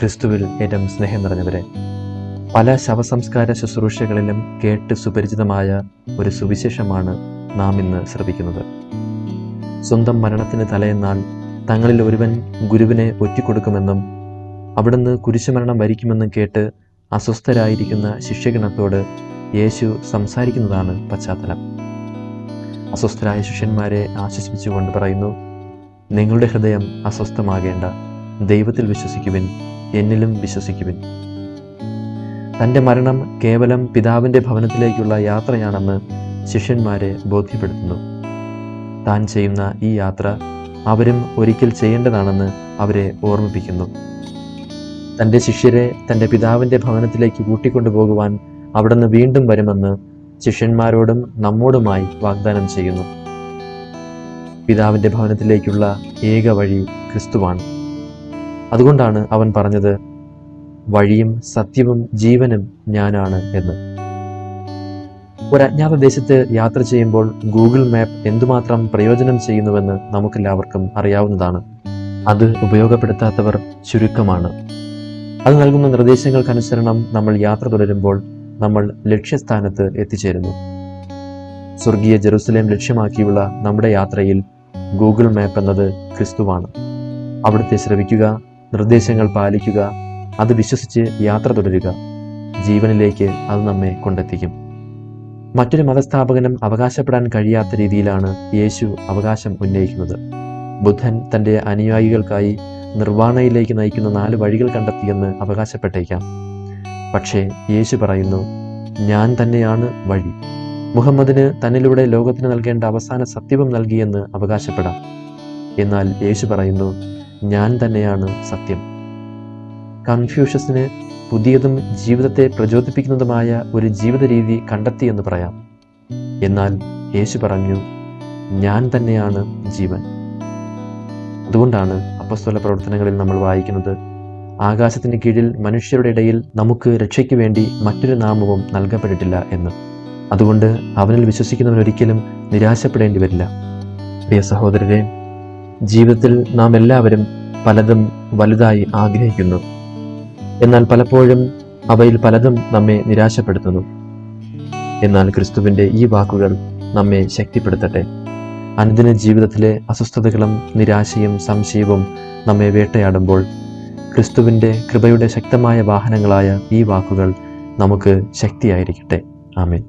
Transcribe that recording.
ക്രിസ്തുവിൽ ഏറ്റവും സ്നേഹം നിറഞ്ഞവരെ. പല ശവസംസ്കാര ശുശ്രൂഷകളിലും കേട്ട് സുപരിചിതമായ ഒരു സുവിശേഷമാണ് നാം ഇന്ന് ശ്രവിക്കുന്നത്. സ്വന്തം മരണത്തിന് തലേന്നാൾ തങ്ങളിൽ ഒരുവൻ ഗുരുവിനെ ഒറ്റിക്കൊടുക്കുമെന്നും അവിടുന്ന് കുരിശുമരണം വരിക്കുമെന്നും കേട്ട് അസ്വസ്ഥരായിരിക്കുന്ന ശിഷ്യഗണത്തോട് യേശു സംസാരിക്കുന്നതാണ് പശ്ചാത്തലം. അസ്വസ്ഥരായ ശിഷ്യന്മാരെ ആശ്വസിപ്പിച്ചുകൊണ്ട് പറയുന്നു നിങ്ങളുടെ ഹൃദയം അസ്വസ്ഥമാകേണ്ട. ദൈവത്തിൽ വിശ്വസിക്കുവിൻ. എന്നിലും വിശ്വസിക്കുവിൻ. തന്റെ മരണം കേവലം പിതാവിന്റെ ഭവനത്തിലേക്കുള്ള യാത്രയാണെന്ന് ശിഷ്യന്മാരെ ബോധ്യപ്പെടുത്തുന്നു. താൻ ചെയ്യുന്ന ഈ യാത്ര അവരും ഒരിക്കൽ ചെയ്യേണ്ടതാണെന്ന് അവരെ ഓർമ്മിപ്പിക്കുന്നു. തന്റെ ശിഷ്യരെ തന്റെ പിതാവിന്റെ ഭവനത്തിലേക്ക് കൂട്ടിക്കൊണ്ടുപോകുവാൻ അവിടുന്ന് വീണ്ടും വരുമെന്ന് ശിഷ്യന്മാരോടും നമ്മോടുമായി വാഗ്ദാനം ചെയ്യുന്നു. പിതാവിന്റെ ഭവനത്തിലേക്കുള്ള ഏക വഴി ക്രിസ്തുവാണ്. അതുകൊണ്ടാണ് അവൻ പറഞ്ഞത് വഴിയും സത്യവും ജീവനും ഞാനാണ് എന്ന്. ഒരു അജ്ഞാത ദേശത്ത് യാത്ര ചെയ്യുമ്പോൾ ഗൂഗിൾ മാപ്പ് എന്തുമാത്രം പ്രയോജനം ചെയ്യുന്നുവെന്ന് നമുക്കെല്ലാവർക്കും അറിയാവുന്നതാണ്. അത് ഉപയോഗപ്പെടുത്താത്തവർ ചുരുക്കമാണ്. അത് നൽകുന്ന നിർദ്ദേശങ്ങൾക്കനുസരണം നമ്മൾ യാത്ര തുടരുമ്പോൾ നമ്മൾ ലക്ഷ്യസ്ഥാനത്ത് എത്തിച്ചേരുന്നു. സ്വർഗീയ ജെറുസലേം ലക്ഷ്യമാക്കിയുള്ള നമ്മുടെ യാത്രയിൽ ഗൂഗിൾ മാപ്പ് എന്നത് ക്രിസ്തുവാണ്. അവിടുത്തെ ശ്രവിക്കുക നിർദ്ദേശങ്ങൾ പാലിക്കുക അത് വിശ്വസിച്ച് യാത്ര തുടരുക. ജീവനിലേക്ക് അത് നമ്മെ കൊണ്ടെത്തിക്കും. മറ്റൊരു മതസ്ഥാപകനും അവകാശപ്പെടാൻ കഴിയാത്ത രീതിയിലാണ് യേശു അവകാശം ഉന്നയിക്കുന്നത്. ബുദ്ധൻ തന്റെ അനുയായികൾക്കായി നിർവാണയിലേക്ക് നയിക്കുന്ന നാല് വഴികൾ കണ്ടെത്തിയെന്ന് അവകാശപ്പെട്ടേക്കാം. പക്ഷേ യേശു പറയുന്നു ഞാൻ തന്നെയാണ് വഴി. മുഹമ്മദിന് തന്നിലൂടെ ലോകത്തിന് നൽകേണ്ട അവസാന സത്യവും നൽകിയെന്ന് അവകാശപ്പെടാം. എന്നാൽ യേശു പറയുന്നു ഞാൻ തന്നെയാണ് സത്യം. കൺഫ്യൂഷ്യസിന് പുതിയതും ജീവിതത്തെ പ്രചോദിപ്പിക്കുന്നതുമായ ഒരു ജീവിത രീതി കണ്ടെത്തിയെന്ന് പറയാം. എന്നാൽ യേശു പറഞ്ഞു ഞാൻ തന്നെയാണ് ജീവൻ. അതുകൊണ്ടാണ് അപ്പസ്തല പ്രവർത്തനങ്ങളിൽ നമ്മൾ വായിക്കുന്നത് ആകാശത്തിന് കീഴിൽ മനുഷ്യരുടെ ഇടയിൽ നമുക്ക് രക്ഷയ്ക്ക് വേണ്ടി മറ്റൊരു നാമവും നൽകപ്പെട്ടിട്ടില്ല എന്ന്. അതുകൊണ്ട് അവനിൽ വിശ്വസിക്കുന്നവൻ ഒരിക്കലും നിരാശപ്പെടേണ്ടി വരില്ല. പ്രിയ സഹോദരരെ ജീവിതത്തിൽ നാം എല്ലാവരും പലതും വലുതായി ആഗ്രഹിക്കുന്നു. എന്നാൽ പലപ്പോഴും അവയിൽ പലതും നമ്മെ നിരാശപ്പെടുത്തുന്നു. എന്നാൽ ക്രിസ്തുവിന്റെ ഈ വാക്കുകൾ നമ്മെ ശക്തിപ്പെടുത്തട്ടെ. അനുദിന ജീവിതത്തിലെ അസ്വസ്ഥതകളും നിരാശയും സംശയവും നമ്മെ വേട്ടയാടുമ്പോൾ ക്രിസ്തുവിന്റെ കൃപയുടെ ശക്തമായ വാഹനങ്ങളായ ഈ വാക്കുകൾ നമുക്ക് ശക്തിയായിരിക്കട്ടെ. ആമേൻ.